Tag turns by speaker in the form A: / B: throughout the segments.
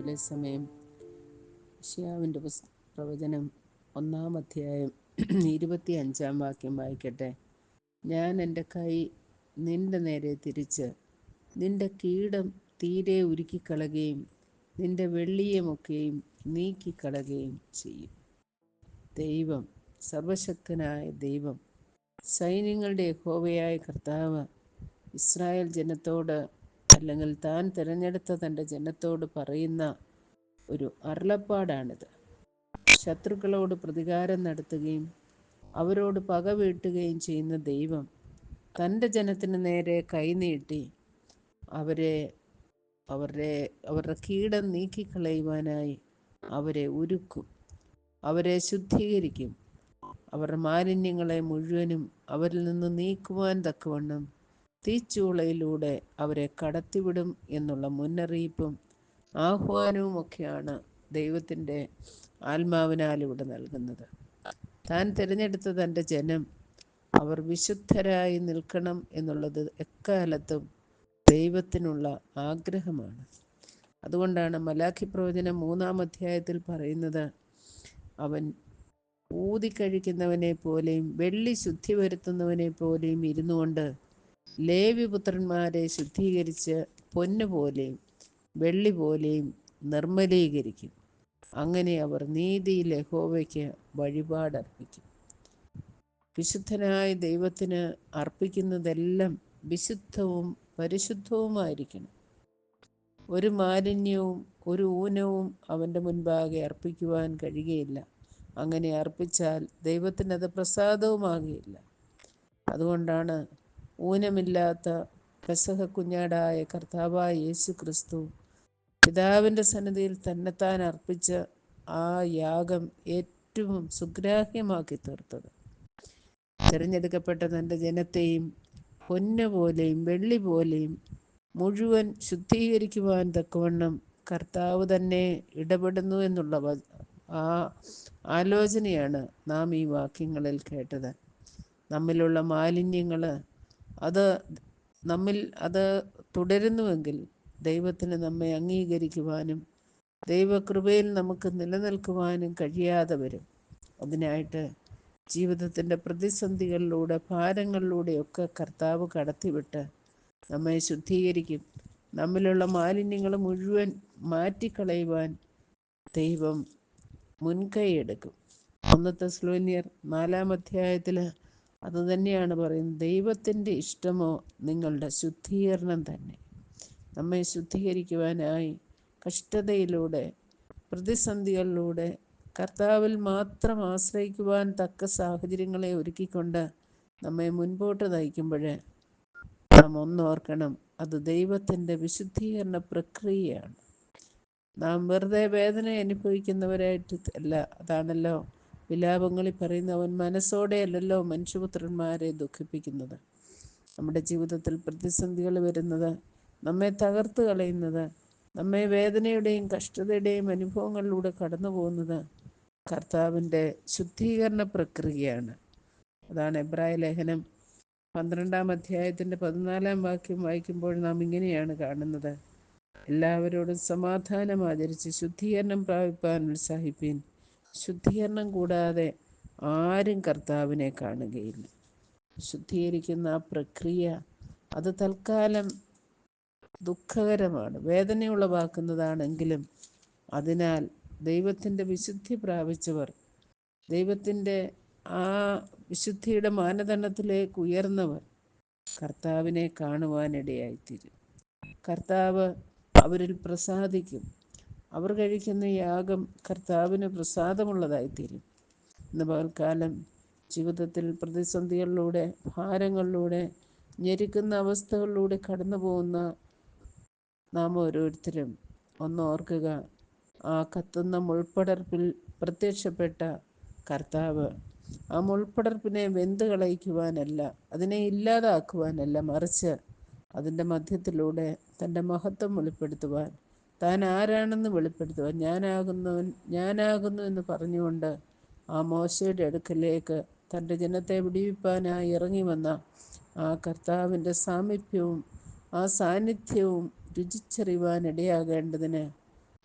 A: രാവിലെ സമയം ഷിയാവിന്റെ പ്രവചനം ഒന്നാം അധ്യായം ഇരുപത്തി അഞ്ചാം വാക്യം വായിക്കട്ടെ. ഞാൻ എന്റെ കൈ നിന്റെ നേരെ തിരിച്ച് നിന്റെ കീടം തീരെ ഉരുക്കിക്കളുകയും നിന്റെ വെള്ളിയുമൊക്കെയും നീക്കിക്കളുകയും ചെയ്യും. ദൈവം സർവശക്തനായ ദൈവം സൈന്യങ്ങളുടെ ഹോവയായ കർത്താവ് ഇസ്രായേൽ ജനത്തോട് അല്ലെങ്കിൽ താൻ തിരഞ്ഞെടുത്ത തന്റെ ജനത്തോട് പറയുന്ന ഒരു അരുളപ്പാടാണിത്. ശത്രുക്കളോട് പ്രതികാരം നടത്തുകയും അവരോട് പക വീട്ടുകയും ചെയ്യുന്ന ദൈവം തന്റെ ജനത്തിന് നേരെ കൈനീട്ടി അവരെ അവരുടെ അവരുടെ കീടം നീക്കിക്കളയുവാനായി അവരെ ഉരുക്കും അവരെ ശുദ്ധീകരിക്കും. അവരുടെ മാലിന്യങ്ങളെ മുഴുവനും അവരിൽ നിന്ന് നീക്കുവാൻ തക്കവണ്ണം തീച്ചൂളയിലൂടെ അവരെ കടത്തിവിടും എന്നുള്ള മുന്നറിയിപ്പും ആഹ്വാനവുമൊക്കെയാണ് ദൈവത്തിന്റെ ആത്മാവിനാൽ ഇവിടെ നൽകുന്നത്. താൻ തിരഞ്ഞെടുത്ത തന്റെ ജനം അവർ വിശുദ്ധരായി നിൽക്കണം എന്നുള്ളത് എക്കാലത്തും ദൈവത്തിനുള്ള ആഗ്രഹമാണ്. അതുകൊണ്ടാണ് മലാഖി പ്രവചനം മൂന്നാം അധ്യായത്തിൽ പറയുന്നത് അവൻ ഊതിക്കഴിക്കുന്നവനെ പോലെയും വെള്ളി ശുദ്ധി വരുത്തുന്നവനെ പോലെയും ഇരുന്നു കൊണ്ട് ലേവിപുത്രന്മാരെ ശുദ്ധീകരിച്ച് പൊന്നു പോലെയും വെള്ളി പോലെയും നിർമ്മലീകരിക്കും. അങ്ങനെ അവർ നീതിയിൽ യഹോവയ്ക്ക് വഴിപാടർപ്പിക്കും. വിശുദ്ധനായ ദൈവത്തിന് അർപ്പിക്കുന്നതെല്ലാം വിശുദ്ധവും പരിശുദ്ധവുമായിരിക്കണം. ഒരു മാലിന്യവും ഒരു ഊനവും അവന്റെ മുൻപാകെ അർപ്പിക്കുവാൻ കഴിയുകയില്ല. അങ്ങനെ അർപ്പിച്ചാൽ ദൈവത്തിനത് പ്രസാദവുമാകുകയില്ല. അതുകൊണ്ടാണ് ഊനമില്ലാത്ത പെസഹ കുഞ്ഞാടായ കർത്താവായ യേശു ക്രിസ്തു പിതാവിന്റെ സന്നിധിയിൽ തന്നെത്താൻ അർപ്പിച്ച ആ യാഗം ഏറ്റവും സുഗ്രാഹ്യമാക്കി തീർത്തത്. തിരഞ്ഞെടുക്കപ്പെട്ട തന്റെ ജനത്തെയും പൊന്നു പോലെയും വെള്ളി പോലെയും മുഴുവൻ ശുദ്ധീകരിക്കുവാൻ തക്കവണ്ണം കർത്താവ് തന്നെ ഇടപെടുന്നു എന്നുള്ള ആ ആലോചനയാണ് നാം ഈ വാക്യങ്ങളിൽ കേട്ടത്. നമ്മിലുള്ള മാലിന്യങ്ങൾ അത് നമ്മിൽ അത് തുടരുന്നുവെങ്കിൽ ദൈവത്തിന് നമ്മെ അംഗീകരിക്കുവാനും ദൈവകൃപയിൽ നമുക്ക് നിലനിൽക്കുവാനും കഴിയാതെ വരും. അതിനായിട്ട് ജീവിതത്തിന്റെ പ്രതിസന്ധികളിലൂടെ ഭാരങ്ങളിലൂടെയൊക്കെ കർത്താവ് കടത്തിവിട്ട് നമ്മെ ശുദ്ധീകരിക്കും. നമ്മിലുള്ള മാലിന്യങ്ങൾ മുഴുവൻ മാറ്റിക്കളയുവാൻ ദൈവം മുൻകൈയെടുക്കും. ഒന്നത്തെ സ്ലോനിയർ നാലാം അധ്യായത്തിൽ അതുതന്നെയാണ് പറയുന്നത്. ദൈവത്തിന്റെ ഇഷ്ടമോ നിങ്ങളുടെ ശുദ്ധീകരണം തന്നെ. നമ്മെ ശുദ്ധീകരിക്കുവാനായി കഷ്ടതയിലൂടെ പ്രതിസന്ധികളിലൂടെ കർത്താവിൽ മാത്രം ആശ്രയിക്കുവാൻ തക്ക സാഹചര്യങ്ങളെ ഒരുക്കിക്കൊണ്ട് നമ്മെ മുൻപോട്ട് നയിക്കുമ്പോൾ നാം ഒന്നോർക്കണം അത് ദൈവത്തിന്റെ വിശുദ്ധീകരണ പ്രക്രിയയാണ്. നാം വെറുതെ വേദന അനുഭവിക്കുന്നവരായിട്ട് അല്ല അതാണല്ലോ വിലാപങ്ങളിൽ പറയുന്ന അവൻ മനസ്സോടെ അല്ലല്ലോ മനുഷ്യപുത്രന്മാരെ ദുഃഖിപ്പിക്കുന്നത്. നമ്മുടെ ജീവിതത്തിൽ പ്രതിസന്ധികൾ വരുന്നത് നമ്മെ തകർത്ത് കളയുന്നത് നമ്മെ വേദനയുടെയും കഷ്ടതയുടെയും അനുഭവങ്ങളിലൂടെ കടന്നു പോകുന്നത് കർത്താവിന്റെ ശുദ്ധീകരണ പ്രക്രിയയാണ്. അതാണ് എബ്രായ ലേഖനം പന്ത്രണ്ടാം അധ്യായത്തിന്റെ പതിനാലാം വാക്യം വായിക്കുമ്പോൾ നാം ഇങ്ങനെയാണ് കാണുന്നത്. എല്ലാവരോടും സമാധാനം ആചരിച്ച് ശുദ്ധീകരണം പ്രാപിപ്പാൻ ഉത്സാഹിപ്പീൻ. ശുദ്ധീകരണം കൂടാതെ ആരും കർത്താവിനെ കാണുകയില്ല. ശുദ്ധീകരിക്കുന്ന ആ പ്രക്രിയ അത് തൽക്കാലം ദുഃഖകരമാണ്. വേദനയുളവാക്കുന്നതാണെങ്കിലും അതിനാൽ ദൈവത്തിന്റെ വിശുദ്ധി പ്രാപിച്ചവർ ദൈവത്തിന്റെ ആ വിശുദ്ധിയുടെ മാനദണ്ഡത്തിലേക്ക് ഉയർന്നവർ കർത്താവിനെ കാണുവാനിടയായിത്തീരും. കർത്താവ് അവരിൽ പ്രസാദിക്കും. അവർ കഴിക്കുന്ന യാഗം കർത്താവിന് പ്രസാദമുള്ളതായിത്തീരും. ഇന്ന് പകൽക്കാലം ജീവിതത്തിൽ പ്രതിസന്ധികളിലൂടെ ഭാരങ്ങളിലൂടെ ഞെരുക്കുന്ന അവസ്ഥകളിലൂടെ കടന്നു പോകുന്ന നാം ഓരോരുത്തരും ഒന്ന് ഓർക്കുക ആ കത്തുന്ന മുൾപ്പടർപ്പിൽ പ്രത്യക്ഷപ്പെട്ട കർത്താവ് ആ മുൾപ്പടർപ്പിനെ വെന്ത് കളയിക്കുവാനല്ല അതിനെ ഇല്ലാതാക്കുവാനല്ല മറിച്ച് അതിന്റെ മധ്യത്തിലൂടെ തന്റെ മഹത്വം വെളിപ്പെടുത്തുവാൻ താൻ ആരാണെന്ന് വെളിപ്പെടുത്തുക. ഞാനാകുന്നവൻ ഞാനാകുന്നു എന്ന് പറഞ്ഞുകൊണ്ട് ആ മോശയുടെ അടുക്കലേക്ക് തന്റെ ജനത്തെ വിടിവിപ്പാനായി ഇറങ്ങി വന്ന ആ കർത്താവിന്റെ സാമീപ്യവും ആ സാന്നിധ്യവും രുചിച്ചറിയുവാൻ ഇടയാകേണ്ടതിന്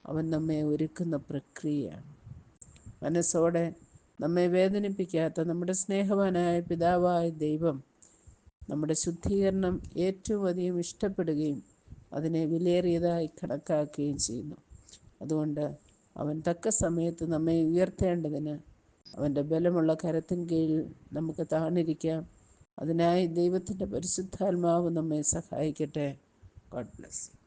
A: അവൻ നമ്മെ ഒരുക്കുന്ന പ്രക്രിയയാണ്. മനസ്സോടെ നമ്മെ വേദനിപ്പിക്കാത്ത നമ്മുടെ സ്നേഹവാനായ പിതാവായ ദൈവം നമ്മുടെ ശുദ്ധീകരണം ഏറ്റവും അധികം ഇഷ്ടപ്പെടുകയും അതിനെ വിലയേറിയതായി കണക്കാക്കുകയും ചെയ്യുന്നു. അതുകൊണ്ട് അവൻ തക്ക സമയത്ത് നമ്മെ ഉയർത്തേണ്ടതിന് അവന്റെ ബലമുള്ള കരത്തിൻ കീഴിൽ നമുക്ക് താണിരിക്കാം. അതിനായി ദൈവത്തിന്റെ പരിശുദ്ധാത്മാവ് നമ്മെ സഹായിക്കട്ടെ. God bless